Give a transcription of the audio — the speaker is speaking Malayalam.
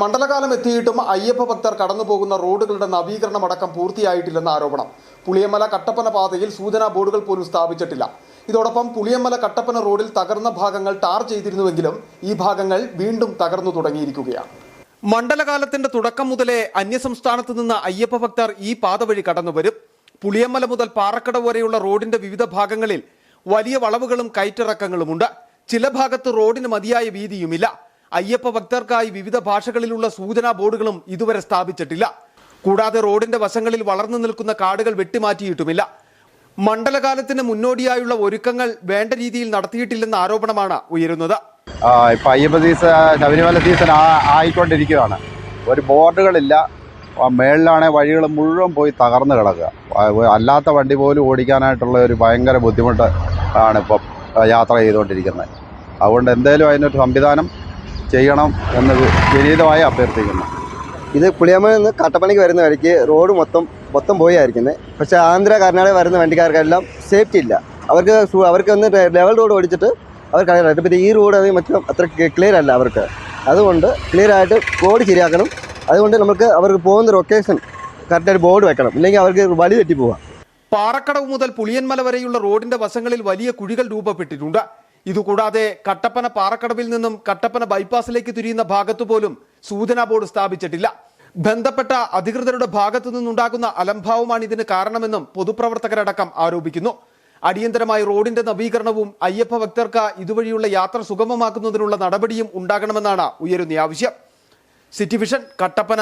മണ്ഡലകാലം എത്തിയിട്ടും അയ്യപ്പ ഭക്തർ കടന്നു പോകുന്ന റോഡുകളുടെ നവീകരണം അടക്കം പൂർത്തിയായിട്ടില്ലെന്ന ആരോപണം. പുളിയമല കട്ടപ്പന പാതയിൽ സൂചനാ ബോർഡുകൾ പോലും സ്ഥാപിച്ചിട്ടില്ല. ഇതോടൊപ്പം പുളിയമല കട്ടപ്പന റോഡിൽ തകർന്ന ഭാഗങ്ങൾ ടാർ ചെയ്തിരുന്നുവെങ്കിലും ഈ ഭാഗങ്ങൾ വീണ്ടും തകർന്നു തുടങ്ങിയിരിക്കുകയാണ്. മണ്ഡലകാലത്തിന്റെ തുടക്കം മുതലേ അന്യസംസ്ഥാനത്ത് നിന്ന് അയ്യപ്പ ഭക്തർ ഈ പാത വഴി കടന്നുവരും. പുളിയമല മുതൽ പാറക്കടവ് വരെയുള്ള റോഡിന്റെ വിവിധ ഭാഗങ്ങളിൽ വലിയ വളവുകളും കയറ്റിറക്കങ്ങളുമുണ്ട്. ചില ഭാഗത്ത് റോഡിന് മതിയായ വീതിയുമില്ല. അയ്യപ്പ ഭക്തർക്കായി വിവിധ ഭാഷകളിലുള്ള സൂചനാ ബോർഡുകളും ഇതുവരെ സ്ഥാപിച്ചിട്ടില്ല. കൂടാതെ റോഡിന്റെ വശങ്ങളിൽ വളർന്നു നിൽക്കുന്ന കാടുകൾ വെട്ടിമാറ്റിയിട്ടുമില്ല. മണ്ഡലകാലത്തിന് മുന്നോടിയായുള്ള ഒരുക്കങ്ങൾ വേണ്ട രീതിയിൽ നടത്തിയിട്ടില്ലെന്ന ആരോപണമാണ് ഉയരുന്നത്. ഇപ്പൊ അയ്യപ്പ സീസൺ ശബരിമല സീസൺ ആയിക്കൊണ്ടിരിക്കുകയാണ് ഒരു ബോർഡുകളില്ല. മേളിലാണെ വഴികൾ മുഴുവൻ പോയി തകർന്നു കിടക്കുക. അല്ലാത്ത വണ്ടി പോലും ഓടിക്കാനായിട്ടുള്ള ഒരു ഭയങ്കര ബുദ്ധിമുട്ട് ആണ് ഇപ്പം യാത്ര ചെയ്തുകൊണ്ടിരിക്കുന്നത്. അതുകൊണ്ട് എന്തേലും അതിനൊരു സംവിധാനം ചെയ്യണം എന്ന് വിനീതമായി അഭ്യർത്ഥിക്കുന്നു. ഇത് പുളിയമ്മയിൽ നിന്ന് കട്ടപ്പനയ്ക്ക് വരുന്ന വഴിക്ക് റോഡ് മൊത്തം മൊത്തം പോയായിരിക്കുന്നത്. പക്ഷേ ആന്ധ്ര കർണാടക വരുന്ന വണ്ടിക്കാർക്കെല്ലാം സേഫ്റ്റി ഇല്ല. അവർക്ക് അവർക്ക് ഒന്ന് ലെവൽ റോഡ് ഓടിച്ചിട്ട് അവർ കളയാറ് പിന്നെ ഈ റോഡ് അത് മറ്റും അത്ര ക്ലിയർ അല്ല അവർക്ക്. അതുകൊണ്ട് ക്ലിയർ ആയിട്ട് റോഡ് ശരിയാക്കണം. അതുകൊണ്ട് നമുക്ക് അവർക്ക് പോകുന്ന ലൊക്കേഷൻ കറക്റ്റായിട്ട് ബോർഡ് വെക്കണം. ഇല്ലെങ്കിൽ അവർക്ക് വഴി തെറ്റി പോവാം പാറക്കടവ് മുതൽ പുളിയന്മല വരെയുള്ള റോഡിന്റെ വശങ്ങളിൽ വലിയ കുഴികൾ രൂപപ്പെട്ടിട്ടുണ്ട്. ഇതുകൂടാതെ കട്ടപ്പന പാറക്കടവിൽ നിന്നും കട്ടപ്പന ബൈപ്പാസിലേക്ക് തിരിയുന്ന ഭാഗത്തു പോലും സൂചനാ ബോർഡ് സ്ഥാപിച്ചിട്ടില്ല. ബന്ധപ്പെട്ട അധികൃതരുടെ ഭാഗത്തു നിന്നുണ്ടാകുന്ന അലംഭാവമാണ് ഇതിന് കാരണമെന്നും പൊതുപ്രവർത്തകരടക്കം ആരോപിക്കുന്നു. അടിയന്തരമായി റോഡിന്റെ നവീകരണവും അയ്യപ്പ ഭക്തർക്ക് ഇതുവഴിയുള്ള യാത്ര സുഗമമാക്കുന്നതിനുള്ള നടപടിയും ഉണ്ടാകണമെന്നാണ് ഉയരുന്ന ആവശ്യം. City vision Kattappana